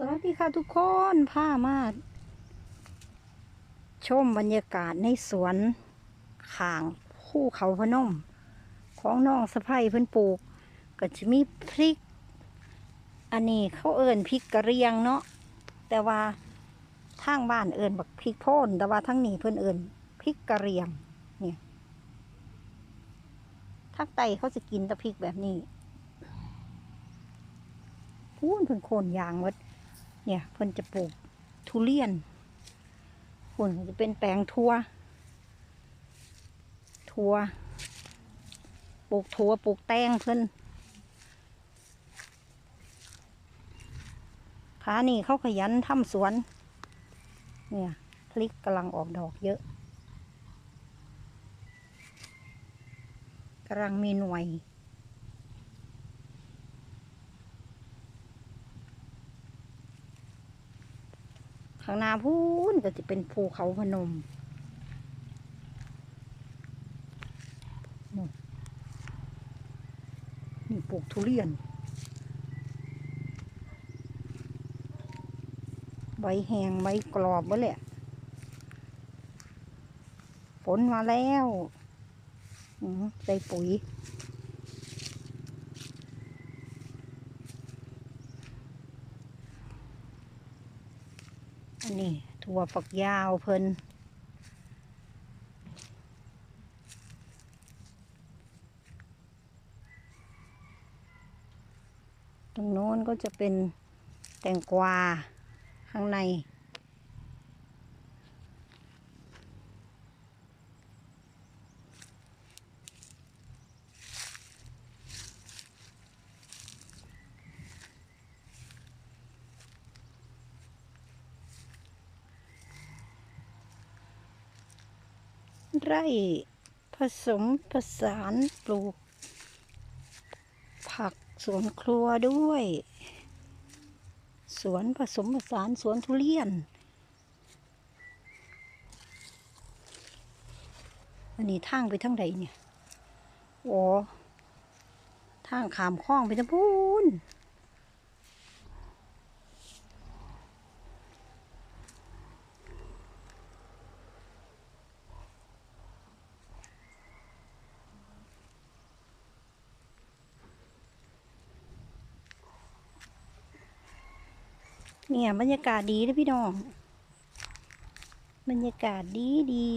สวัสดีค่ะทุกคนพามาชมบรรยากาศในสวนข่างภูเขาพนม ของน้องสะพ้ยเพิ่นปลูก ก็จะมีพริก อันนี้เขาเอิญพริกกระเรียงเนาะแต่ว่าทางบ้านเอิญบักพริกโพ่นแต่ว่าทั้งนี้เพิ่นเอิญพริกกระเรียงเนี่ยทางไตเขาจะกินแต่พริกแบบนี้พูนเพิ่นโคนยางหมด เนี่ยเพิ่นจะปลูกทุเรียนพุ่นจะเป็นแปลงทัวทัวปลูกทัวปลูกแตงเพิ่นขานี่เขาขยันทำสวน เนี่ยพลิกกำลังออกดอกเยอะกำลังมีหน่วย ข้างหน้าพูนก็จะเป็นภูเขาพนมนี่ปลูกทุเรียน ใบแห้งใบกรอบวะแหละฝนมาแล้วใส่ปุ๋ย อันนี้ถั่วฝักยาวเพิ่นตรงโน้นก็จะเป็นแตงกวาข้างใน ไร่ผสมผสานปลูก ผักสวนครัวด้วย สวนผสมผสานสวนทุเรียน อันนี้ทางไปทางใดเนี่ย โอ้ทางขามคลองไปทางพูน เนี่ยบรรยากาศดีนะพี่น้อง บรรยากาศดีดี